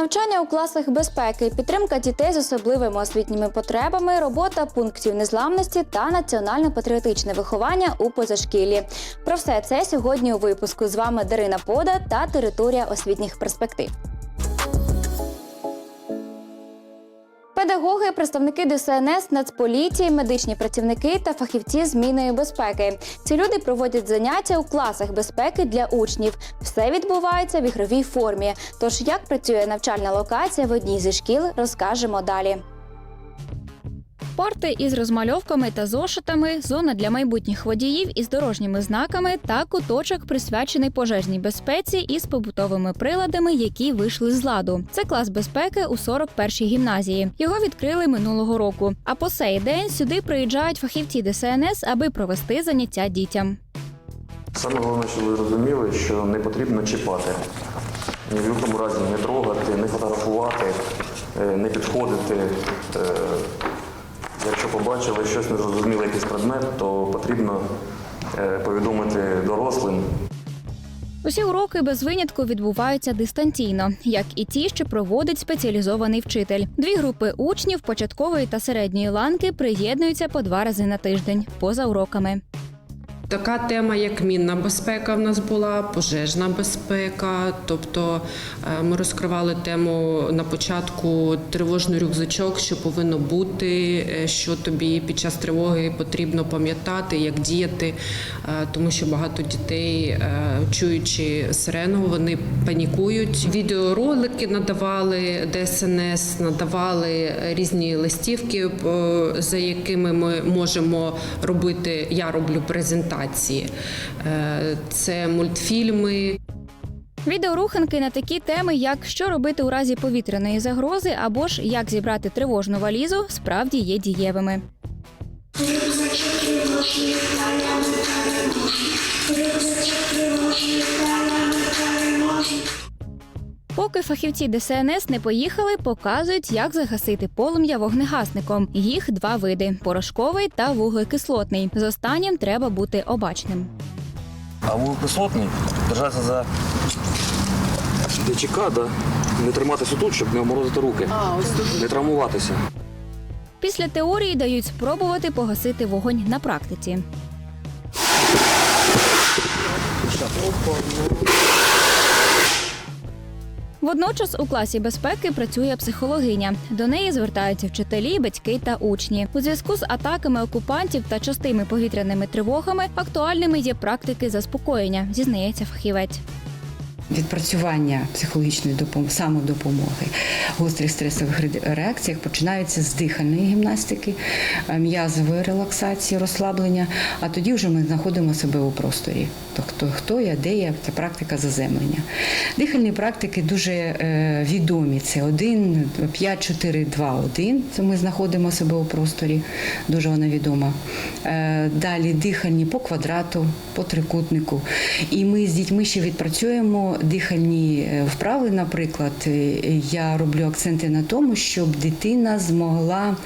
Навчання у класах безпеки, підтримка дітей з особливими освітніми потребами, робота пунктів незламності та національно-патріотичне виховання у позашкіллі. Про все це сьогодні у випуску. З вами Дарина Пода та територія освітніх перспектив. Педагоги, представники ДСНС, Нацполіції, медичні працівники та фахівці з міною безпеки. Ці люди проводять заняття у класах безпеки для учнів. Все відбувається в ігровій формі. Тож, як працює навчальна локація в одній зі шкіл, розкажемо далі. Порти із розмальовками та зошитами, зона для майбутніх водіїв із дорожніми знаками та куточок присвячений пожежній безпеці із побутовими приладами, які вийшли з ладу. Це клас безпеки у 41-й гімназії. Його відкрили минулого року. А по сей день сюди приїжджають фахівці ДСНС, аби провести заняття дітям. Саме головне, щоб ви розуміли, що не потрібно чіпати. Ні в якому разі не трогати, не фотографувати, е, не підходити. Якщо побачили щось незрозуміле, якийсь предмет, то потрібно е, повідомити дорослим. Усі уроки без винятку відбуваються дистанційно, як і ті, що проводить спеціалізований вчитель. Дві групи учнів початкової та середньої ланки приєднуються по два рази на тиждень поза уроками. Така тема, як мінна безпека, в нас була, пожежна безпека. Тобто е, ми розкривали тему на початку тривожний рюкзачок, що повинно бути, е, що тобі під час тривоги потрібно пам'ятати, як діяти, е, тому що багато дітей, чуючи сирену, вони панікують. Відеоролики надавали ДСНС, надавали різні листівки, за якими ми можемо робити. Я роблю презентації. Е, Це мультфільми, Відеоруханки на такі теми, як що робити у разі повітряної загрози, або ж як зібрати тривожну валізу, справді є дієвими. Поки фахівці ДСНС не поїхали, показують, як загасити полум'я вогнегасником. Їх два види: порошковий та вуглекислотний. З останнім треба бути обачним. А вуглекислотний держатися за ДЧК, да? не триматися тут, щоб не обморозити руки, не травмуватися. Після теорії дають спробувати погасити вогонь на практиці. Водночас у класі безпеки працює психологиня. До неї звертаються вчителі, батьки та учні. У зв'язку з атаками окупантів та частими повітряними тривогами актуальними є практики заспокоєння, зізнається фахівець. Відпрацювання психологічної допом- самодопомоги гострих стресових реакціях починаються з дихальної гімнастики, е, м'язової релаксації, розслаблення. А тоді вже ми знаходимо себе у просторі. Тобто хто я, де я, це практика заземлення. Дихальні практики дуже е, відомі. Це 1, 5, 4, 2, 1. Це ми знаходимо себе у просторі. Дуже вона відома. Е, Далі дихальні по квадрату, по трикутнику. І ми з дітьми ще відпрацюємо дихальні е, вправи. Наприклад, Е, я роблю акценти на тому, щоб дитина змогла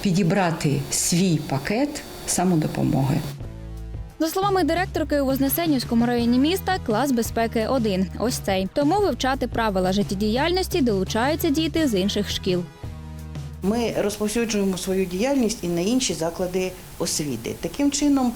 підібрати свій пакет самодопомоги. За словами директорки у Вознесенівському районі міста, клас безпеки один. – ось цей. Тому вивчати правила життєдіяльності долучаються діти з інших шкіл. Ми розповсюджуємо свою діяльність і на інші заклади освіти. Таким чином,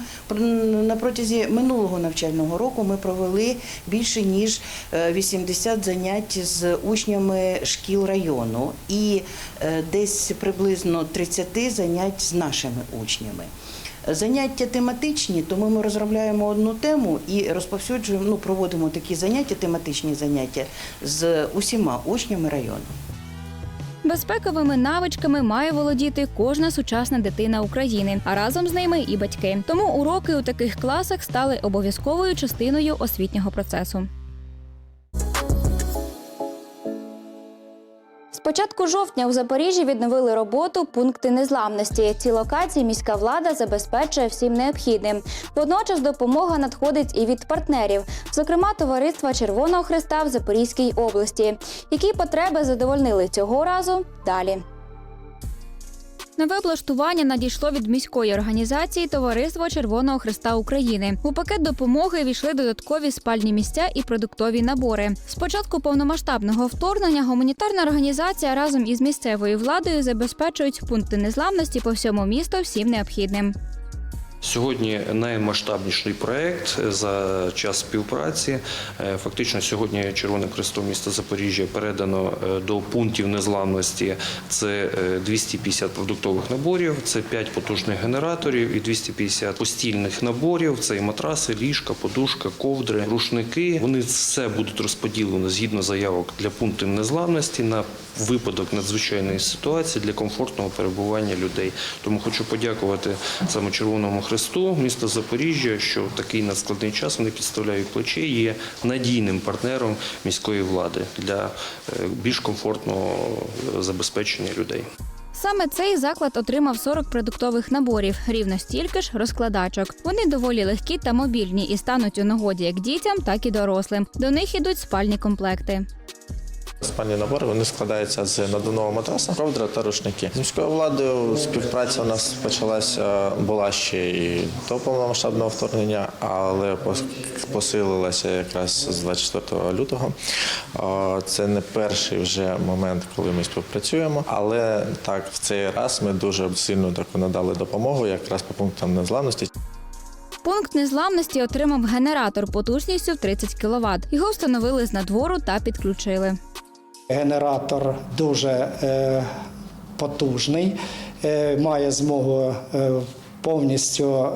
на протязі минулого навчального року ми провели більше ніж е, 80 занять з учнями шкіл району і е, десь приблизно 30 занять з нашими учнями. Заняття тематичні, тому ми розробляємо одну тему і розповсюджуємо, ну проводимо такі заняття, тематичні заняття з усіма учнями району. Безпековими навичками має володіти кожна сучасна дитина України, а разом з ними і батьки. Тому уроки у таких класах стали обов'язковою частиною освітнього процесу. Початку жовтня у Запоріжжі відновили роботу пункти незламності. Ці локації міська влада забезпечує всім необхідним. Водночас допомога надходить і від партнерів, зокрема товариства Червоного Христа в Запорізькій області. Які потреби задовольнили цього разу? Далі. Нове облаштування надійшло від міської організації Товариство Червоного Христа України. У пакет допомоги війшли додаткові спальні місця і продуктові набори. З початку повномасштабного вторгнення гуманітарна організація разом із місцевою владою забезпечують пункти незламності по всьому місту всім необхідним. Сьогодні наймасштабніший проект за час співпраці. Е, Фактично, сьогодні Червоним Хрестом міста Запоріжжя передано е, до пунктів незламності це е, 250 продуктових наборів, це 5 потужних генераторів і 250 постільних наборів. Це і матраси, ліжка, подушка, ковдри, рушники. Вони все будуть розподілені згідно заявок для пунктів незламності на випадок надзвичайної ситуації для комфортного перебування людей. Тому хочу подякувати саме Червоному Хресту, міста Запоріжжя, що в такий надскладний час вони підставляють плече є надійним партнером міської влади для е, більш комфортного е, забезпечення людей. Саме цей заклад отримав 40 продуктових наборів, рівно стільки ж розкладачок. Вони доволі легкі та мобільні і стануть у нагоді як дітям, так і дорослим. До них ідуть спальні комплекти. Спальні набори вони складаються з надувного матраса, ковдра та рушники. З міською владою співпраця у нас почалася була ще і до повномасштабного вторгнення, але пос- посилилася якраз з 24 лютого. Це не перший вже момент, коли ми співпрацюємо, але так в цей раз ми дуже сильно так надали допомогу якраз по пунктам незламності. Пункт незламності отримав генератор потужністю в 30 кВт. Його встановили з надвору та підключили. Генератор дуже е, потужний, е, має змогу е, повністю,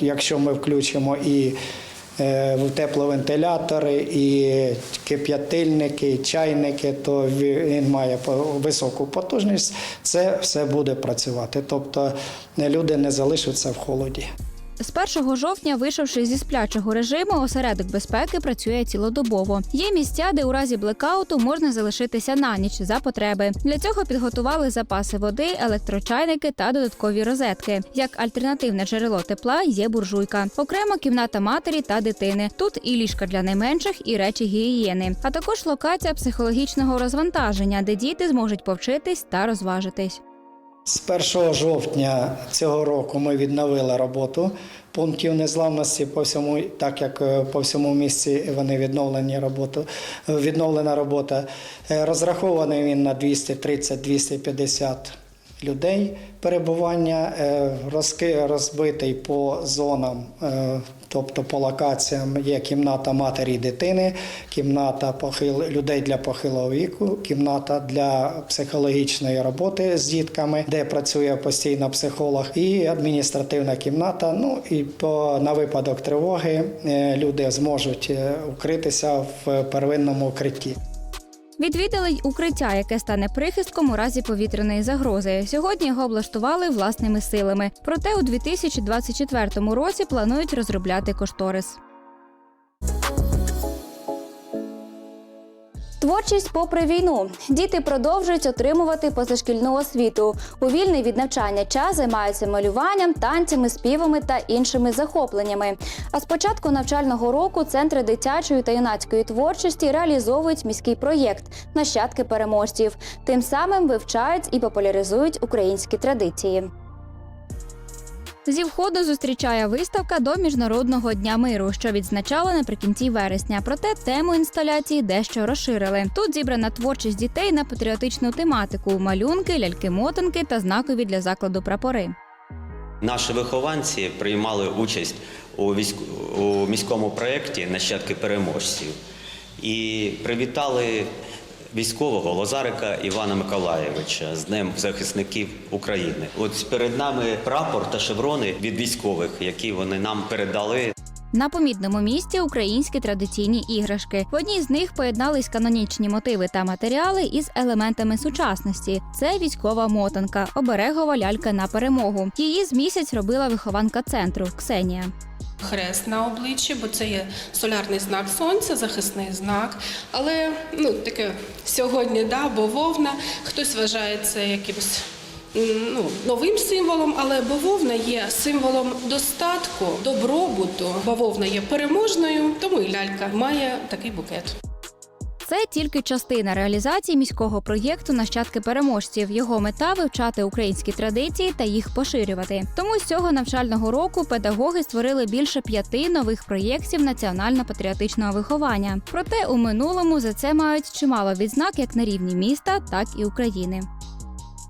якщо ми включимо і тепловентилятори, і кип'ятильники, і чайники, то він має високу потужність. Це все буде працювати. Тобто люди не залишаться в холоді. З 1 жовтня, вийшовши зі сплячого режиму, осередок безпеки працює цілодобово. Є місця, де у разі блекауту можна залишитися на ніч за потреби. Для цього підготували запаси води, електрочайники та додаткові розетки. Як альтернативне джерело тепла є буржуйка, окремо кімната матері та дитини. Тут і ліжка для найменших, і речі гігієни, а також локація психологічного розвантаження, де діти зможуть повчитись та розважитись. З 1 жовтня цього року ми відновили роботу пунктів незламності по всьому, так як е, по всьому місці вони відновлені роботу, е, відновлена робота. Е, Розрахований він на 230-250 людей перебування, розбитий по зонам, тобто по локаціям є кімната матері і дитини, кімната похил... людей для похилого віку, кімната для психологічної роботи з дітками, де працює постійно психолог, і адміністративна кімната. Ну і по на випадок тривоги е, люди зможуть е, укритися в первинному укритті. Відвідали й укриття, яке стане прихистком у разі повітряної загрози. Сьогодні його облаштували власними силами. Проте у 2024 році планують розробляти кошторис. Творчість попри війну. Діти продовжують отримувати позашкільну освіту. У вільний від навчання час займаються малюванням, танцями, співами та іншими захопленнями. А з початку навчального року центри дитячої та юнацької творчості реалізовують міський проєкт Нащадки переможців. Тим самим вивчають і популяризують українські традиції. Зі входу зустрічає виставка до Міжнародного дня миру, що відзначали наприкінці вересня. Проте тему інсталяції дещо розширили. Тут зібрана творчість дітей на патріотичну тематику: малюнки, ляльки-мотанки та знакові для закладу прапори. Наші вихованці приймали участь у, військ... у міському проєкті Нащадки переможців і привітали військового Лозарика Івана Миколаєвича з Днем захисників України. От перед нами прапор та шеврони від військових, які вони нам передали. На помітному місці українські традиційні іграшки. В одній з них поєднались канонічні мотиви та матеріали із елементами сучасності. Це військова мотанка, оберегова лялька на перемогу. Її з місяць робила вихованка центру Ксенія. Хрест на обличчі, бо це є солярний знак сонця, захисний знак. Але ну таке сьогодні, да, бо вовна, хтось вважає це якимось ну, новим символом, але бавовна є символом достатку, добробуту. Бавовна є переможною, тому і лялька має такий букет. Це тільки частина реалізації міського проєкту Нащадки переможців. Його мета вивчати українські традиції та їх поширювати. Тому з цього навчального року педагоги створили більше п'яти нових проєктів національно-патріотичного виховання. Проте у минулому за це мають чимало відзнак як на рівні міста, так і України.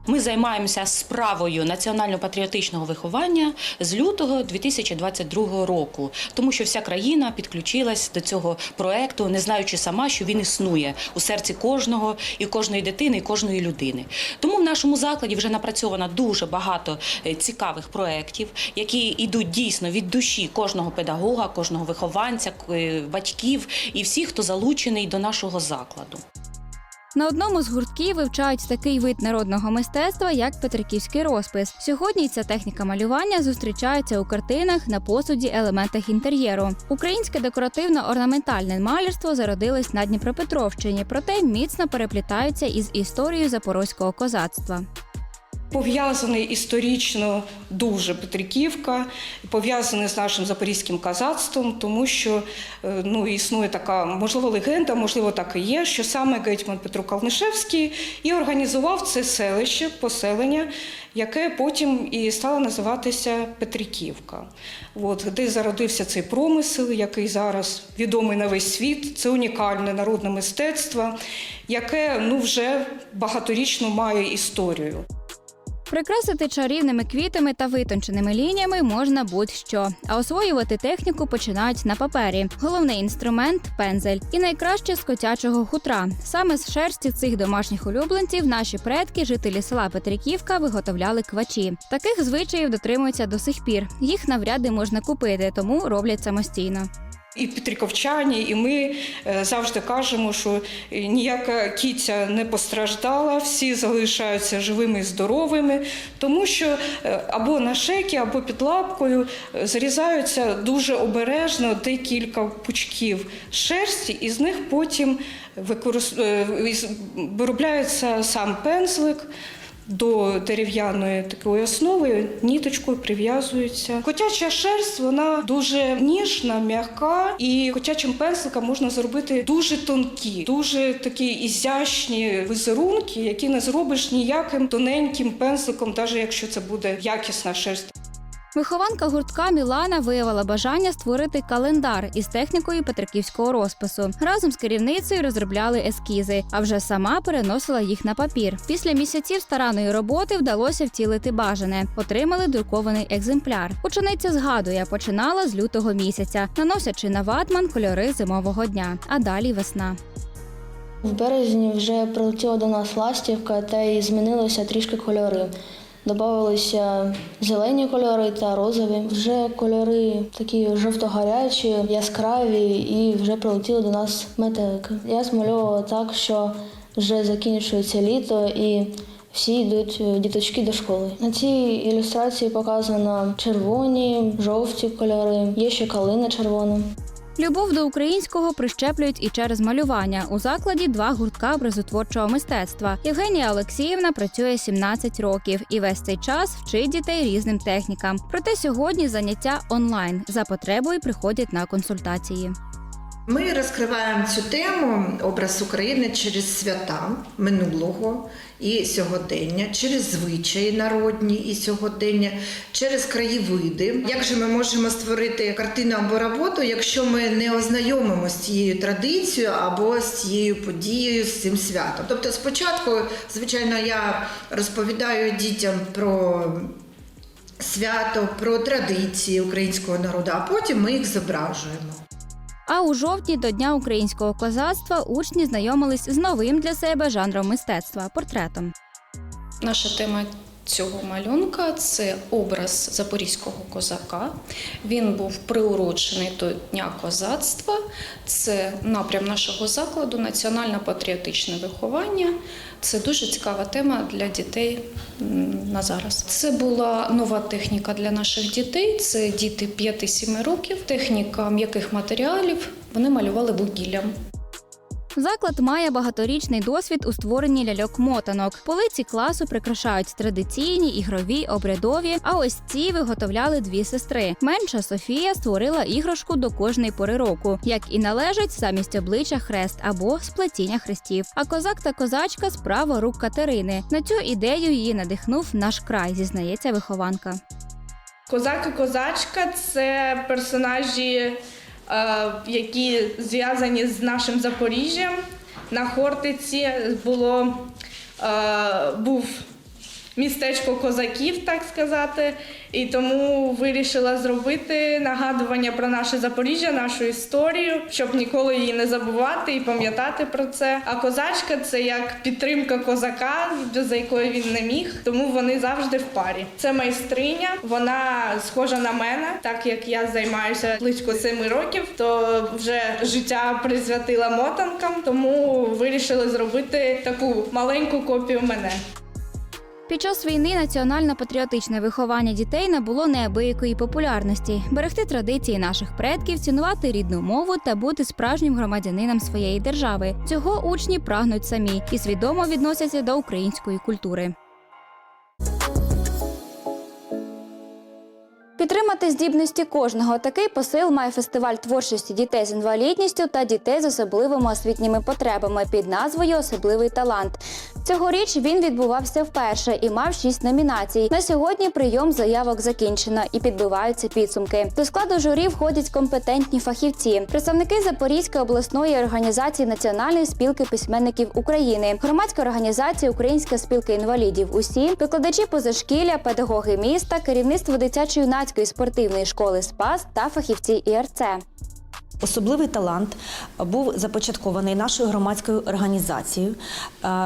Ми займаємося справою національно-патріотичного виховання з лютого 2022 року, тому що вся країна підключилась до цього проекту, не знаючи сама, що він існує у серці кожного і кожної дитини, і кожної людини. Тому в нашому закладі вже напрацьовано дуже багато е, цікавих проєктів, які йдуть дійсно від душі кожного педагога, кожного вихованця, е, батьків і всіх, хто залучений до нашого закладу. На одному з гуртків вивчають такий вид народного мистецтва, як петриківський розпис. Сьогодні ця техніка малювання зустрічається у картинах на посуді, елементах інтер'єру. Українське декоративно-орнаментальне малярство зародилось на Дніпропетровщині, проте міцно переплітаються із історією запорозького козацтва. Пов'язаний історично дуже Петриківка, пов'язаний з нашим запорізьким казацтвом, тому що е, ну, існує така, можливо, легенда, можливо, так і є, що саме гетьман Петро Калнишевський і організував це селище, поселення, яке потім і стало називатися Петриківка. От, де зародився цей промисел, який зараз відомий на весь світ. Це унікальне народне мистецтво, яке ну, вже багаторічно має історію. Прикрасити чарівними квітами та витонченими лініями можна будь-що, а освоювати техніку починають на папері. Головний інструмент пензель. І найкраще з котячого хутра. Саме з шерсті цих домашніх улюбленців наші предки, жителі села Петриківка, виготовляли квачі. Таких звичаїв дотримуються до сих пір. Їх навряд і можна купити, тому роблять самостійно. І петриківчані, і ми е, завжди кажемо, що е, ніяка кіця не постраждала, всі залишаються живими і здоровими, тому що е, або на шекі, або під лапкою зрізаються дуже обережно декілька пучків шерсті, і з них потім використ... виробляється сам пензлик. До дерев'яної такої основи ніточкою прив'язується. Котяча шерсть вона дуже ніжна, м'яка, і котячим пензликом можна зробити дуже тонкі, дуже такі ізящні візерунки, які не зробиш ніяким тоненьким пензликом, навіть якщо це буде якісна шерсть. Вихованка гуртка Мілана виявила бажання створити календар із технікою петриківського розпису. Разом з керівницею розробляли ескізи, а вже сама переносила їх на папір. Після місяців старанної роботи вдалося втілити бажане. Отримали друкований екземпляр. Учениця згадує, починала з лютого місяця, наносячи на ватман кольори зимового дня, а далі весна. В березні вже прилетіла до нас ластівка та й змінилися трішки кольори. Добавилися зелені кольори та розові. Вже кольори такі жовто-гарячі, яскраві, і вже прилетіли до нас метелики. Я змальовувала так, що вже закінчується літо і всі йдуть е, діточки до школи. На цій ілюстрації показано червоні, жовті кольори, є ще калина червона. Любов до українського прищеплюють і через малювання. У закладі два гуртка образотворчого мистецтва. Євгенія Олексіївна працює 17 років і весь цей час вчить дітей різним технікам. Проте сьогодні заняття онлайн за потребою приходять на консультації. Ми розкриваємо цю тему образ України через свята минулого і сьогодення, через звичаї народні і сьогодення, через краєвиди. Як же ми можемо створити картину або роботу, якщо ми не ознайомимо з цією традицією або з цією подією, з цим святом? Тобто, спочатку, звичайно, я розповідаю дітям про. Свято про традиції українського народу, а потім ми їх зображуємо. А у жовтні до Дня українського козацтва учні знайомились з новим для себе жанром мистецтва портретом. Наша тема цього малюнка це образ запорізького козака. Він був приурочений до Дня козацтва. Це напрям нашого закладу, національно-патріотичне виховання. Це дуже цікава тема для дітей на зараз. Це була нова техніка для наших дітей. Це діти 5-7 років. Техніка м'яких матеріалів. Вони малювали вугіллям. Заклад має багаторічний досвід у створенні ляльок-мотанок. Полиці класу прикрашають традиційні, ігрові, обрядові. А ось ці виготовляли дві сестри. Менша Софія створила іграшку до кожної пори року, як і належить замість обличчя хрест або сплетіння хрестів. А козак та козачка справа рук Катерини. На цю ідею її надихнув наш край, зізнається вихованка. Козак і козачка це персонажі, які зв'язані з нашим Запоріжжям. На Хортиці було, е, був містечко козаків, так сказати, і тому вирішила зробити нагадування про наше Запоріжжя, нашу історію, щоб ніколи її не забувати і пам'ятати про це. А козачка це як підтримка козака, без якої він не міг, тому вони завжди в парі. Це майстриня, вона схожа на мене, так як я займаюся близько семи років, то вже життя присвятила мотанкам, тому вирішили зробити таку маленьку копію мене. Під час війни національно-патріотичне виховання дітей набуло неабиякої популярності, берегти традиції наших предків, цінувати рідну мову та бути справжнім громадянином своєї держави. Цього учні прагнуть самі і свідомо відносяться до української культури. Підтримати здібності кожного такий посил має фестиваль творчості дітей з інвалідністю та дітей з особливими освітніми потребами під назвою Особливий талант. Цьогоріч він відбувався вперше і мав шість номінацій. На сьогодні прийом заявок закінчено і підбиваються підсумки. До складу журі входять компетентні фахівці, представники Запорізької обласної організації Національної спілки письменників України, громадської організації Українська спілка інвалідів. Усі викладачі позашкілля, педагоги міста, керівництво дитячо-юнацької спортивної школи СПАС та фахівці ІРЦ. Особливий талант був започаткований нашою громадською організацією е,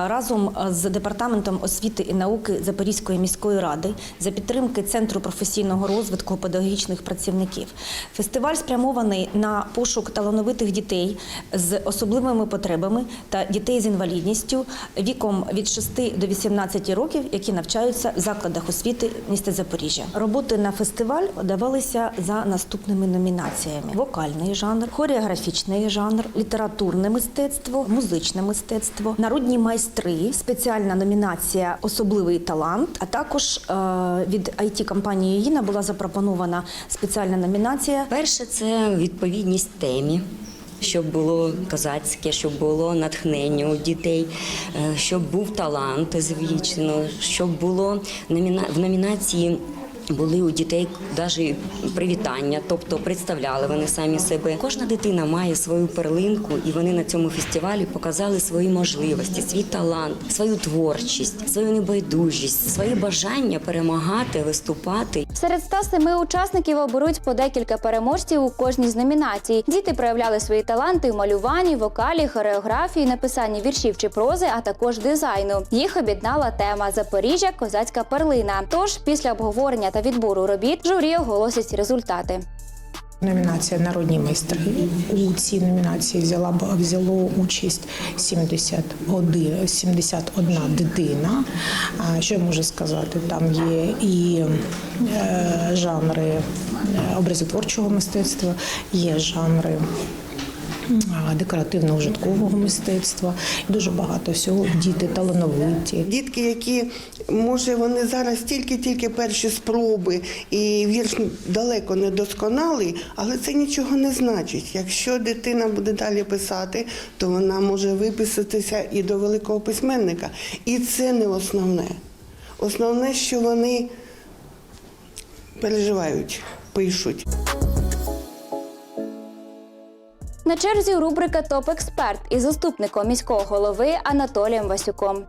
разом з департаментом освіти і науки Запорізької міської ради за підтримки Центру професійного розвитку педагогічних працівників. Фестиваль спрямований на пошук талановитих дітей з особливими потребами та дітей з інвалідністю віком від 6 до 18 років, які навчаються в закладах освіти міста Запоріжжя. Роботи на фестиваль давалися за наступними номінаціями: вокальний жанр, хореографічний жанр, літературне мистецтво, музичне мистецтво, народні майстри, спеціальна номінація Особливий талант. А також е, від it компанії Їна була запропонована спеціальна номінація. Перше це відповідність темі. Щоб було козацьке, щоб було натхнення у дітей, е, щоб був талант, звісно, щоб було в номінації були у дітей навіть привітання, тобто представляли вони самі себе. Кожна дитина має свою перлинку, і вони на цьому фестивалі показали свої можливості, свій талант, свою творчість, свою небайдужість, своє бажання перемагати, виступати. Серед 107 учасників оберуть по декілька переможців у кожній з номінацій. Діти проявляли свої таланти в малюванні, вокалі, хореографії, написанні віршів чи прози, а також дизайну. Їх об'єднала тема Запоріжжя козацька перлина. Тож після обговорення та відбору робіт журі оголосить результати. Номінація Народні майстри. У цій номінації взяла взяло участь 71, 71 дитина. Що я можу сказати? Там є і е, жанри е, образотворчого мистецтва, є жанри. Декоративно-ужиткового мистецтва дуже багато всього. Діти талановиті. Дітки, які може вони зараз тільки-тільки перші спроби, і вірш далеко не досконалий, але це нічого не значить. Якщо дитина буде далі писати, то вона може виписатися і до великого письменника. І це не основне. Основне, що вони переживають, пишуть. На черзі рубрика Топ Експерт із заступником міського голови Анатолієм Васюком.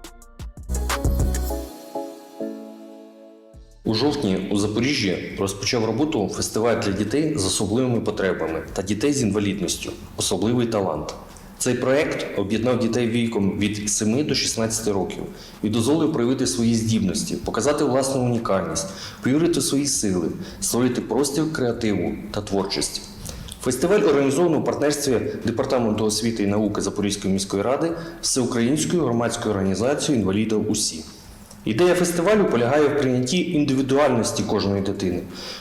У жовтні у Запоріжжі розпочав роботу фестиваль для дітей з особливими потребами та дітей з інвалідністю Особливий талант. Цей проект об'єднав дітей віком від 7 до 16 років і дозволив проявити свої здібності, показати власну унікальність, повірити свої сили, створити простір креативу та творчості. Фестиваль організовано у партнерстві Департаменту освіти і науки Запорізької міської ради Всеукраїнською громадською організацією інвалідів УСІ. Ідея фестивалю полягає в прийнятті індивідуальності кожної дитини,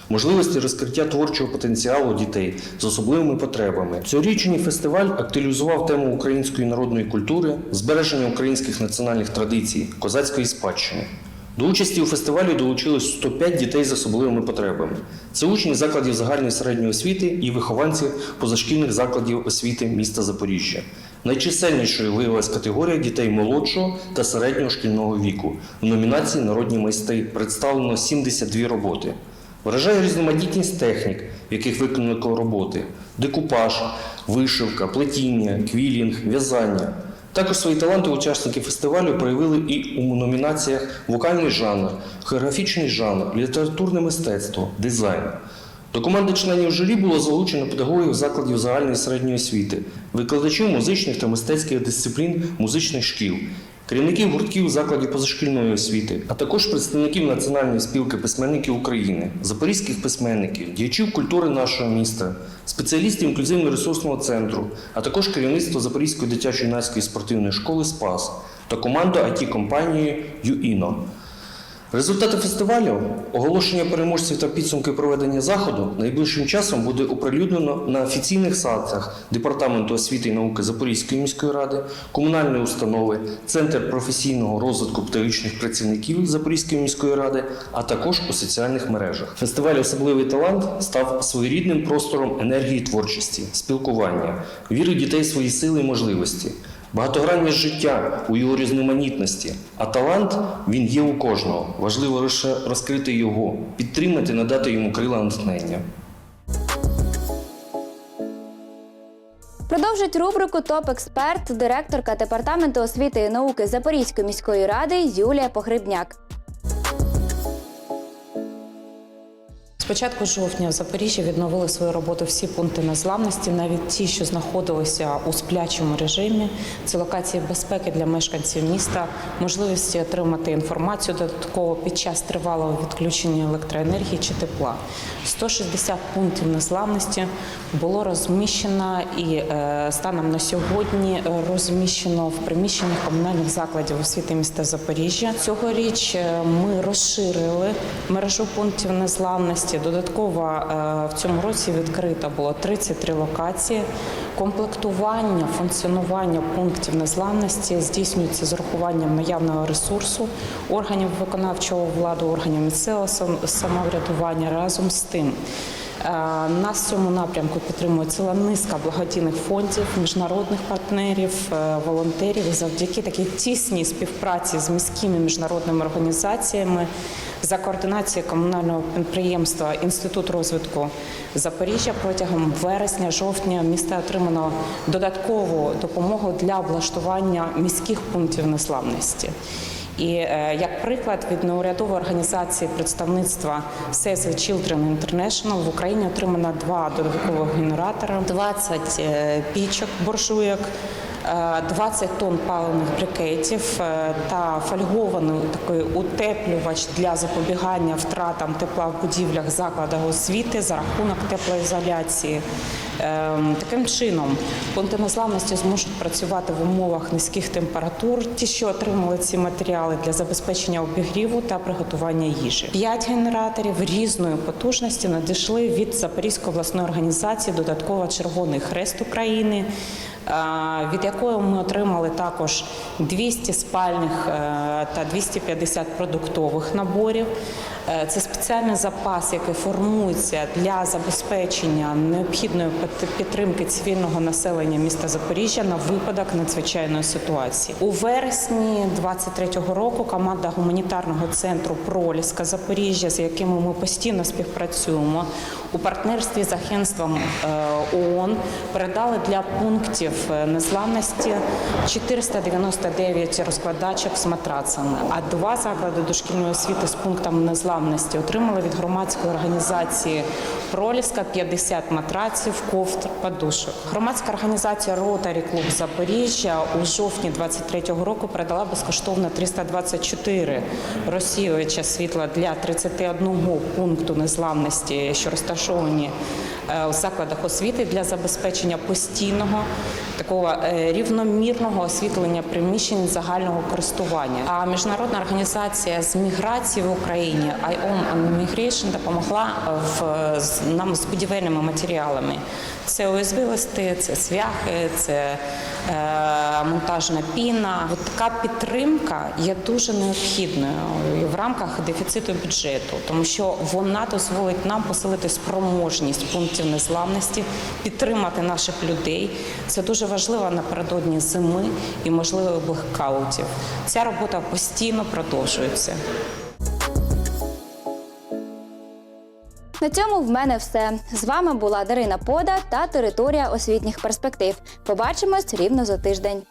можливості розкриття творчого потенціалу дітей з особливими потребами. Цьогорічний фестиваль актуалізував тему української народної культури, збереження українських національних традицій, козацької спадщини. До участі у фестивалі долучилось 105 дітей з особливими потребами. Це учні закладів загальної середньої освіти і вихованці позашкільних закладів освіти міста Запоріжжя. Найчисельнішою виявилась категорія дітей молодшого та середнього шкільного віку. В номінації Народні майстри представлено 72 роботи. Вражає різноманітність технік, в яких виконано роботи: декупаж, вишивка, плетіння, квілінг, в'язання. Також свої таланти учасники фестивалю проявили і у номінаціях вокальний жанр, хореографічний жанр, літературне мистецтво, дизайн. До команди членів журі було залучено педагогів закладів загальної середньої освіти, викладачів музичних та мистецьких дисциплін музичних шкіл, керівників гуртків закладів позашкільної освіти, а також представників Національної спілки письменників України, запорізьких письменників, діячів культури нашого міста, спеціалістів інклюзивно-ресурсного центру, а також керівництво Запорізької дитячо-юнацької спортивної школи Спас та команду IT-компанії ЮІНО. Результати фестивалю, оголошення переможців та підсумки проведення заходу найближчим часом буде оприлюднено на офіційних сайтах Департаменту освіти і науки Запорізької міської ради, комунальної установи, Центр професійного розвитку педагогічних працівників Запорізької міської ради, а також у соціальних мережах. Фестиваль Особливий талант став своєрідним простором енергії творчості, спілкування, віри дітей свої сили і можливості. Багатогранність життя у його різноманітності, а талант він є у кожного. Важливо лише розкрити його, підтримати, надати йому крила натхнення. Продовжить рубрику Топ-експерт, директорка департаменту освіти і науки Запорізької міської ради Юлія Погребняк. Початку жовтня в Запоріжжі відновили свою роботу всі пункти незламності, навіть ті, що знаходилися у сплячому режимі. Це локації безпеки для мешканців міста, можливості отримати інформацію додатково під час тривалого відключення електроенергії чи тепла. 160 пунктів незламності було розміщено і е, станом на сьогодні розміщено в приміщеннях комунальних закладів освіти міста Запоріжжя. Цьогоріч е, ми розширили мережу пунктів незламності. Додатково е, в цьому році відкрито було 33 локації. Комплектування, функціонування пунктів незламності здійснюється з урахуванням наявного ресурсу органів виконавчого влади, органів місцевого самоврядування разом з тим. е, Нас в цьому напрямку підтримує ціла низка благодійних фондів, міжнародних партнерів, е, волонтерів. Завдяки такій тісній співпраці з міськими міжнародними організаціями за координацією комунального підприємства Інститут розвитку Запоріжжя протягом вересня-жовтня міста отримано додаткову допомогу для облаштування міських пунктів незламності. І е, як приклад від неурядової організації представництва Save the Children International в Україні отримано два додаткових генератора, 20 е, пічок буржуйок. Е, 20 тонн паливних брикетів е, та фольгований такий утеплювач для запобігання втратам тепла в будівлях закладів освіти за рахунок теплоізоляції. Ем, Таким чином, пункти незламності зможуть працювати в умовах низьких температур. Ті, що отримали ці матеріали для забезпечення обігріву та приготування їжі. П'ять генераторів різної потужності надійшли від Запорізької обласної організації додатково Червоний Хрест України. Від якої ми отримали також 200 спальних е, та 250 продуктових наборів. Е, Це спеціальний запас, який формується для забезпечення необхідної підтримки цивільного населення міста Запоріжжя на випадок надзвичайної ситуації. У вересні 23-го року команда гуманітарного центру Проліска Запоріжжя, з якими ми постійно співпрацюємо у партнерстві з агентством е, ООН, передали для пунктів е, незламності 499 розкладачок з матрацами, а два заклади дошкільної освіти з пунктами незламності отримали від громадської організації Проліска 50 матраців, ковдр, подушок. Громадська організація Ротарі Клуб Запоріжжя у жовтні 23-го року передала безкоштовно 324 розсіювача світла для 31 пункту незламності, що розташовані е, у закладах освіти для забезпечення постійного такого е, рівномірного освітлення приміщень загального користування. А міжнародна організація з міграції в Україні IOM Migration допомогла в нам з будівельними матеріалами. Це ОСБ-листи, це свяхи, це е, монтажна піна. От така підтримка є дуже необхідною в рамках дефіциту бюджету, тому що вона дозволить нам посилити спроможність пунктів незламності, підтримати наших людей. Це дуже важливо напередодні зими і можливих блекаутів. Ця робота постійно продовжується. На цьому в мене все. З вами була Дарина Пода та територія освітніх перспектив. Побачимось рівно за тиждень.